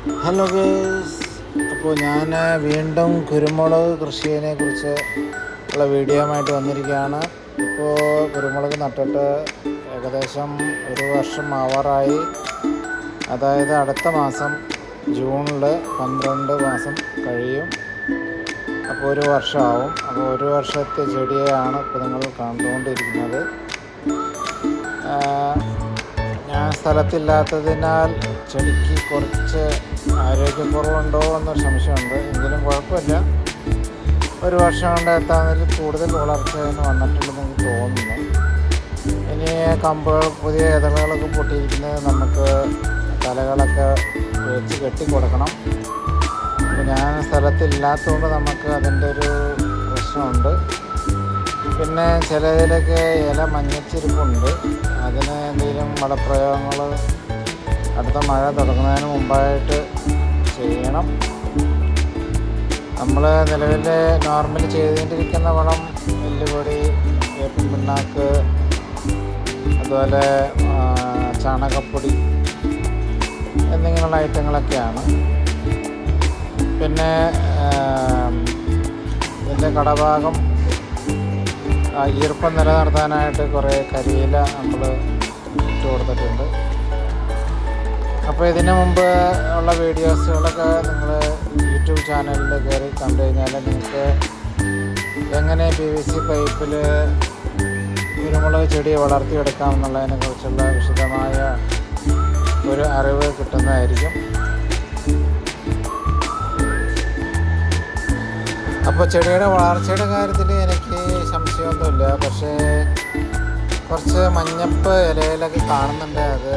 Hello guys അപ്പോൾ ഞാൻ വീണ്ടും കുരുമുളക് കൃഷിയെ കുറിച്ച് ഉള്ള വീഡിയോ ആയിട്ട് വന്നിരിക്കുകയാണ്. ഇപ്പോൾ കുരുമുളക് നട്ടിട്ട് ഏകദേശം ഒരു വർഷം ആവാറായി. അതായത് അടുത്ത മാസം ജൂണിൽ പന്ത്രണ്ട് മാസം കഴിയും. അപ്പോൾ ഒരു വർഷമാവും. അപ്പോൾ ഒരു വർഷത്തെ ചെടിയാണ് ഇപ്പോൾ നിങ്ങൾ കണ്ടുകൊണ്ടിരിക്കുന്നത്. ഞാൻ സ്ഥലത്തില്ലാത്തതിനാൽ ചെടിക്ക് കുറച്ച് ആരോഗ്യക്കുറവുണ്ടോ എന്നൊരു സംശയമുണ്ട്. എങ്കിലും കുഴപ്പമില്ല. ഒരു വർഷം കൊണ്ട് എത്താന്നതിൽ കൂടുതൽ വളർച്ച എന്ന് വന്നിട്ടുണ്ടെന്ന് എനിക്ക് തോന്നുന്നു. ഇനി കമ്പുകൾ പുതിയ ഇതളുകളൊക്കെ പൊട്ടിയിരിക്കുന്നത് നമുക്ക് തലകളൊക്കെ വെച്ച് കെട്ടി കൊടുക്കണം. അപ്പോൾ ഞാൻ സ്ഥലത്തില്ലാത്തതുകൊണ്ട് നമുക്ക് അതിന്റെ ഒരു പ്രശ്നമുണ്ട്. പിന്നെ ചിലതിലൊക്കെ ഇല മഞ്ഞച്ചിരിപ്പുണ്ട്. അതിന് എന്തെങ്കിലും വളപ്രയോഗങ്ങൾ അടുത്ത മഴ തുടങ്ങുന്നതിന് മുമ്പായിട്ട് ചെയ്യണം. നമ്മൾ നിലവിൽ നോർമൽ ചെയ്തുകൊണ്ടിരിക്കുന്ന വളം എല്ലുപൊടി വേപ്പിൻ പിണ്ണാക്ക് അതുപോലെ ചാണകപ്പൊടി എന്നിങ്ങനെയുള്ള ഐറ്റങ്ങളൊക്കെയാണ്. പിന്നെ ഇതിന്റെ കടഭാഗം ആ ഈർപ്പം നിലനിർത്താനായിട്ട് കുറേ കരിയില നമ്മൾ ഇട്ട് കൊടുത്തിട്ടുണ്ട്. അപ്പോൾ ഇതിന് മുമ്പ് ഉള്ള വീഡിയോസുകളൊക്കെ നിങ്ങൾ യൂട്യൂബ് ചാനലിൽ കയറി കണ്ടു കഴിഞ്ഞാൽ നിങ്ങൾക്ക് എങ്ങനെ പി വി സി പൈപ്പിൽ കുരുമുളക് ചെടി വളർത്തിയെടുക്കാം എന്നുള്ളതിനെ കുറിച്ചുള്ള വിശദമായ ഒരു അറിവ് കിട്ടുന്നതായിരിക്കും. അപ്പോൾ ചെടിയുടെ വളർച്ചയുടെ കാര്യത്തിൽ എനിക്ക് സംശയമൊന്നുമില്ല പക്ഷേ കുറച്ച് മഞ്ഞപ്പ് ഇലയിലൊക്കെ കാണുന്നുണ്ട് അത്.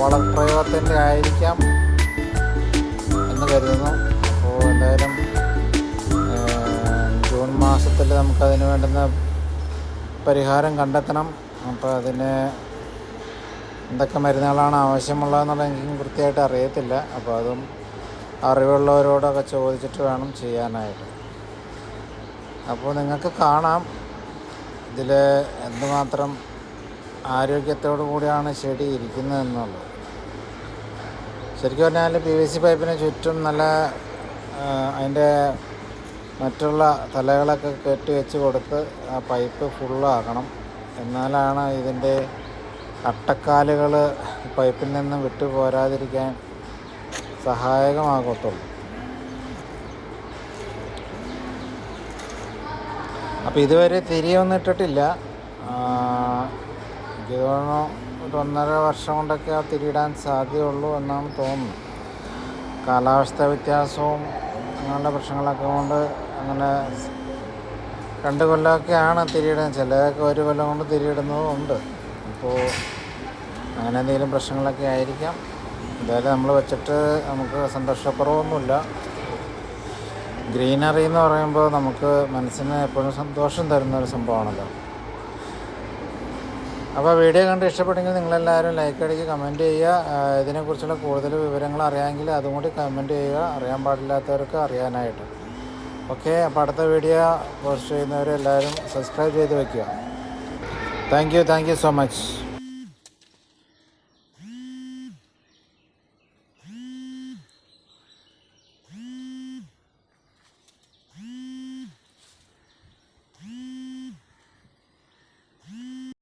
വളപ്രയോഗത്തിന്റെ ആയിരിക്കാം എന്ന് കരുതുന്നു. അപ്പോൾ എന്തായാലും ജൂൺ മാസത്തിൽ നമുക്കതിന് വേണ്ടുന്ന പരിഹാരം കണ്ടെത്തണം. അപ്പോൾ അതിന് എന്തൊക്കെ മരുന്നുകളാണ് ആവശ്യമുള്ളതെന്നുള്ള എനിക്കും കൃത്യമായിട്ട് അറിയത്തില്ല. അപ്പോൾ അതും അറിവുള്ളവരോടൊക്കെ ചോദിച്ചിട്ട് വേണം ചെയ്യാനായിട്ട്. അപ്പോൾ നിങ്ങൾക്ക് കാണാം. ഇതിൽ എന്തുമാത്രം ആരോഗ്യത്തോടു കൂടിയാണ് ചെടി ഇരിക്കുന്നതെന്നുള്ളത് ശരിക്കും പറഞ്ഞാൽ പി വി സി പൈപ്പിന് ചുറ്റും നല്ല അതിന്റെ മറ്റുള്ള തലകളൊക്കെ കെട്ടി വെച്ച് കൊടുത്ത് ആ പൈപ്പ് ഫുള്ളാക്കണം. എന്നാലാണ് ഇതിന്റെ അട്ടക്കാലുകൾ പൈപ്പിൽ നിന്ന് വിട്ടു പോരാതിരിക്കാൻ സഹായകമാകത്തുള്ളൂ. അപ്പോൾ ഇതുവരെ തിരിയൊന്നും ഇട്ടിട്ടില്ല എനിക്ക് ഒരു ഒന്നര വർഷം കൊണ്ടൊക്കെ ആ തിരിയിടാൻ സാധ്യതയുള്ളൂ എന്നാണ് തോന്നുന്നത് കാലാവസ്ഥ വ്യത്യാസവും അങ്ങനെയുള്ള പ്രശ്നങ്ങളൊക്കെ കൊണ്ട് അങ്ങനെ രണ്ട് കൊല്ലമൊക്കെയാണ് തിരിയിടുന്നത് ചിലതൊക്കെ ഒരു കൊല്ലം കൊണ്ട് തിരിയിടുന്നതും ഉണ്ട്. അപ്പോൾ അങ്ങനെ എന്തെങ്കിലും പ്രശ്നങ്ങളൊക്കെ ആയിരിക്കാം. എന്തായാലും നമ്മൾ വെച്ചിട്ട് നമുക്ക് സന്തോഷക്കുറവൊന്നുമില്ല ഗ്രീനറി എന്ന് പറയുമ്പോൾ നമുക്ക് മനസ്സിന് എപ്പോഴും സന്തോഷം തരുന്ന ഒരു സംഭവമാണല്ലോ. അപ്പോൾ വീഡിയോ കണ്ട് ഇഷ്ടപ്പെട്ടെങ്കിൽ നിങ്ങളെല്ലാവരും ലൈക്ക് അടിക്കുക കമന്റ് ചെയ്യുക. ഇതിനെക്കുറിച്ചുള്ള കൂടുതൽ വിവരങ്ങൾ അറിയാമെങ്കിൽ അതും കൂടി കമന്റ് ചെയ്യുക. അറിയാൻ പാടില്ലാത്തവർക്ക് അറിയാനായിട്ട്. ഓക്കെ അപ്പോൾ അടുത്ത വീഡിയോ പോസ്റ്റ് ചെയ്യുന്നവരെല്ലാവരും സബ്സ്ക്രൈബ് ചെയ്ത് വയ്ക്കുക thank you thank you so much